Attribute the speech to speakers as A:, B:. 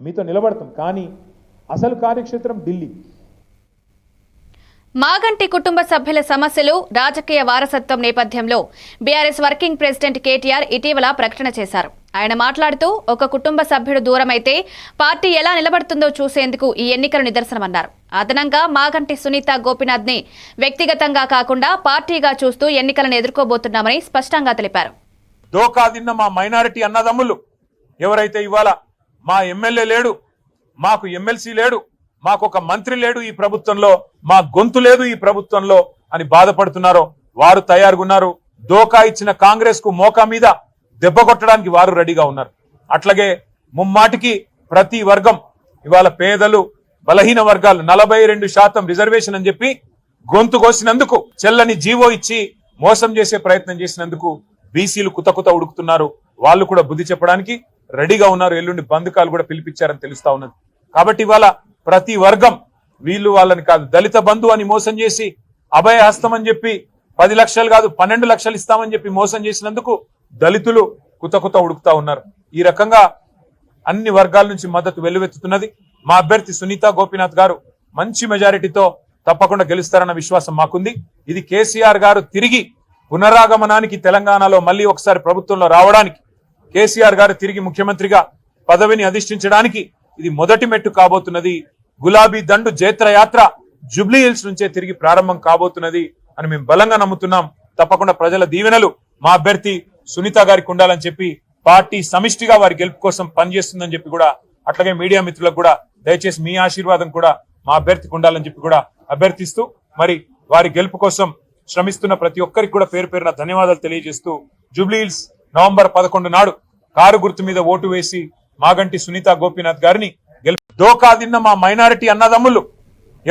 A: మీతో నిలబడతాం. కానీ అసలు కార్యక్షేత్రం ఢిల్లీ.
B: మాగంటి కుటుంబ సభ్యుల సమస్యలు రాజకీయ వారసత్వం నేపథ్యంలో బీఆర్ఎస్ వర్కింగ్ ప్రెసిడెంట్ కేటీఆర్ ఇటీవల ప్రకటన చేశారు. ఆయన మాట్లాడుతూ ఒక కుటుంబ సభ్యుడు దూరమైతే పార్టీ ఎలా నిలబడుతుందో చూసేందుకు ఈ ఎన్నికలు నిదర్శనమన్నారు. అదనంగా మాగంటి సునీత గోపినాథ్ని వ్యక్తిగతంగా కాకుండా పార్టీగా చూస్తూ ఎన్నికలను ఎదుర్కోబోతున్నామని స్పష్టంగా తెలిపారు.
C: దోకా మా మైనారిటీ అన్నదమ్ములు. ఎవరైతే ఇవాళ మా ఎమ్మెల్యే లేడు మాకు ఎమ్మెల్సీ లేడు మాకు ఒక మంత్రి లేడు ఈ ప్రభుత్వంలో మా గొంతు లేదు ఈ ప్రభుత్వంలో అని బాధపడుతున్నారో. వారు తయారుగున్నారు. దోకా ఇచ్చిన కాంగ్రెస్కు మోకా మీద దెబ్బ కొట్టడానికి వారు రెడీగా ఉన్నారు. అట్లాగే ముమ్మాటికి ప్రతి వర్గం ఇవాళ పేదలు బలహీన వర్గాలు నలభై రెండు శాతం రిజర్వేషన్ అని చెప్పి గొంతు కోసినందుకు చెల్లని జీవో ఇచ్చి మోసం చేసే ప్రయత్నం చేసినందుకు బీసీలు కుత కుత ఉడుకుతున్నారు. వాళ్ళు కూడా బుద్ధి చెప్పడానికి రెడీగా ఉన్నారు ఎల్లుండి బంధుకాలు కూడా పిలిపించారని తెలుస్తా ఉన్నది. కాబట్టి ఇవాళ ప్రతి వర్గం వీళ్ళు వాళ్ళని కాదు దళిత బంధు అని మోసం చేసి అభయ హస్తం అని చెప్పి పది లక్షలు కాదు పన్నెండు లక్షలు ఇస్తామని చెప్పి మోసం చేసినందుకు దళితులు కుత కుత ఉడుకుతా ఉన్నారు. ఈ రకంగా అన్ని వర్గాల నుంచి మద్దతు వెల్లువెత్తుతున్నది. మా అభ్యర్థి సునీత గోపీనాథ్ గారు మంచి మెజారిటీతో తప్పకుండా గెలుస్తారన్న విశ్వాసం మాకుంది. ఇది కేసీఆర్ గారు తిరిగి పునరాగమనానికి తెలంగాణలో మళ్ళీ ఒకసారి ప్రభుత్వంలో రావడానికి కేసీఆర్ గారు తిరిగి ముఖ్యమంత్రిగా పదవిని అధిష్ఠించడానికి ఇది మొదటి మెట్టు కాబోతున్నది. గులాబీ దండు జేత్రయాత్ర జుబ్లీ హిల్స్ నుంచే తిరిగి ప్రారంభం కాబోతున్నది అని మేము బలంగా నమ్ముతున్నాం. తప్పకుండా ప్రజల దీవెనలు మా అభ్యర్థి సునీత గారికి ఉండాలని చెప్పి పార్టీ సమిష్టిగా వారి గెలుపు కోసం పనిచేస్తుందని చెప్పి కూడా అట్లాగే మీడియా మిత్రులకు కూడా దయచేసి మీ ఆశీర్వాదం కూడా మా అభ్యర్థికి ఉండాలని చెప్పి కూడా అభ్యర్థిస్తూ మరి వారి గెలుపు కోసం శ్రమిస్తున్న ప్రతి ఒక్కరికి కూడా పేరు పేరున ధన్యవాదాలు తెలియజేస్తూ జూబ్లీ హిల్స్ నవంబర్ పదకొండు నాడు కారు గుర్తు మీద ఓటు వేసి మాగంటి సునీత గోపీనాథ్ గారిని గెలుపు దోకా తిన్న మా మైనారిటీ అన్నదమ్ములు.